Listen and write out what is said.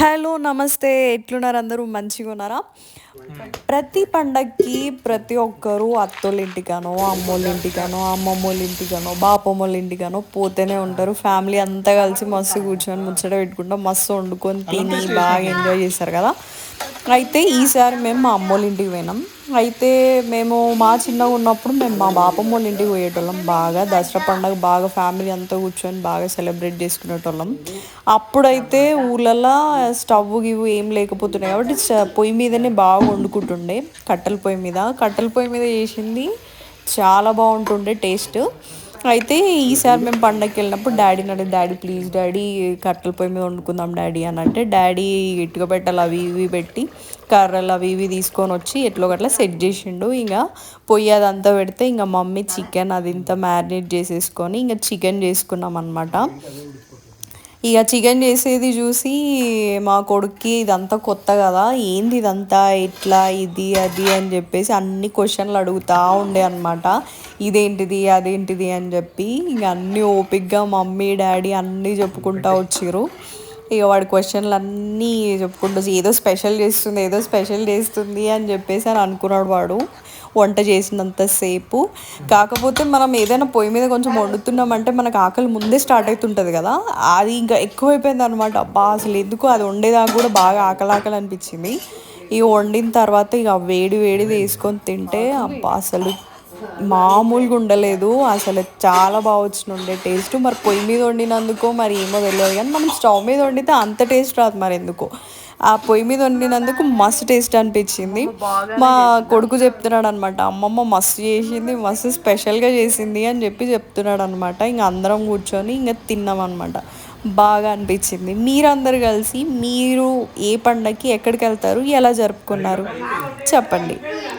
Hello నమస్తే. ఎట్లున్నారు అందరూ? మంచిగా ఉన్నారా? ప్రతి పండక్కి ప్రతి ఒక్కరూ అత్తోళ్ళ ఇంటికనో అమ్మోళ్ళ ఇంటికనో అమ్మమ్మోళ్ళ ఇంటికనో బాపమ్మోళ్ళ ఇంటికనో పోతూనే ఉంటారు. ఫ్యామిలీ అంతా కలిసి మస్తు కూర్చొని ముచ్చట పెట్టుకుంటాం మస్తు వండుకొని తిని బాగా ఎంజాయ్ చేస్తారు కదా. అయితే ఈసారి మేము మా అమ్మోళ్ళ ఇంటికి పోయినాం. అయితే మేము మా చిన్నగా ఉన్నప్పుడు మేము మా బాపమ్మ వాళ్ళ ఇంటికి పోయేటోళ్ళం. బాగా దసరా పండుగ బాగా ఫ్యామిలీ అంతా కూర్చొని బాగా సెలబ్రేట్ చేసుకునేటోళ్ళం. అప్పుడైతే ఊళ్ళల్లో స్టవ్ గివ్ ఏం లేకపోతున్నాయి కాబట్టి పొయ్యి మీదనే బాగా వండుకుంటుండే. కట్టెల పొయ్యి మీద. కట్టెల పొయ్యి మీద చేసింది చాలా బాగుంటుండే టేస్ట్. అయితే ఈసారి మేము పండగకి వెళ్ళినప్పుడు డాడీని అడిగి డాడీ ప్లీజ్ డాడీ కట్టెల పొయ్యి మీద వండుకుందాం డాడీ అని అంటే డాడీ ఇటుక పెట్టాలి అవి ఇవి పెట్టి కర్రలు అవి ఇవి తీసుకొని వచ్చి ఎట్లో గట్లా సెట్ చేసిండు. ఇంకా పొయ్యి అదంతా పెడితే ఇంకా మమ్మీ చికెన్ అది ఇంత మ్యారినేట్ చేసేసుకొని ఇంకా చికెన్ చేసుకున్నాం అనమాట ఇక చికెన్ చేసేది చూసి మా కొడుక్కి ఇదంతా కొత్త కదా ఏంది ఇదంతా ఎట్లా ఇది అది అని చెప్పేసి అన్ని క్వశ్చన్లు అడుగుతా ఉండే అనమాట ఇదేంటిది అదేంటిది అని చెప్పి ఇక అన్నీ ఓపిక్గా మమ్మీ డాడీ అన్నీ చెప్పుకుంటా వచ్చిర్రు. ఇక వాడి క్వశ్చన్లు అన్నీ చెప్పుకుంటూ ఏదో స్పెషల్ చేస్తుంది ఏదో స్పెషల్ చేస్తుంది అని చెప్పేసి అని అనుకున్నాడు వాడు. వంట చేసినంతసేపు కాకపోతే మనం ఏదైనా పొయ్యి మీద కొంచెం వండుతున్నామంటే మనకు ఆకలి ముందే స్టార్ట్ అవుతుంటుంది కదా. అది ఇంకా ఎక్కువైపోయింది అనమాట అబ్బా అసలు ఎందుకు అది వండేదాకా కూడా బాగా ఆకలి ఆకలి అనిపించింది. ఇక వండిన తర్వాత ఇక వేడి వేడి వేసుకొని తింటే అబ్బా అసలు మామూలుగా ఉండలేదు అసలు చాలా బాగా వచ్చినుండే టేస్ట్ మరి పొయ్యి మీద వండినందుకో మరి ఏమో తెలియదు కానీ మనం స్టవ్ మీద వండితే అంత టేస్ట్ రాదు మరి ఎందుకో. ఆ పొయ్యి మీద వండినందుకు మస్తు టేస్ట్ అనిపించింది. మా కొడుకు చెప్తున్నాడు అనమాట అమ్మమ్మ మస్తు చేసింది మస్తు స్పెషల్గా చేసింది అని చెప్పి చెప్తున్నాడు అనమాట ఇంక అందరం కూర్చొని ఇంకా తిన్నాం అనమాట బాగా అనిపించింది. మీరందరు కలిసి మీరు ఏ పండగకి ఎక్కడికి వెళ్తారు ఎలా జరుపుకున్నారు? చెప్పండి.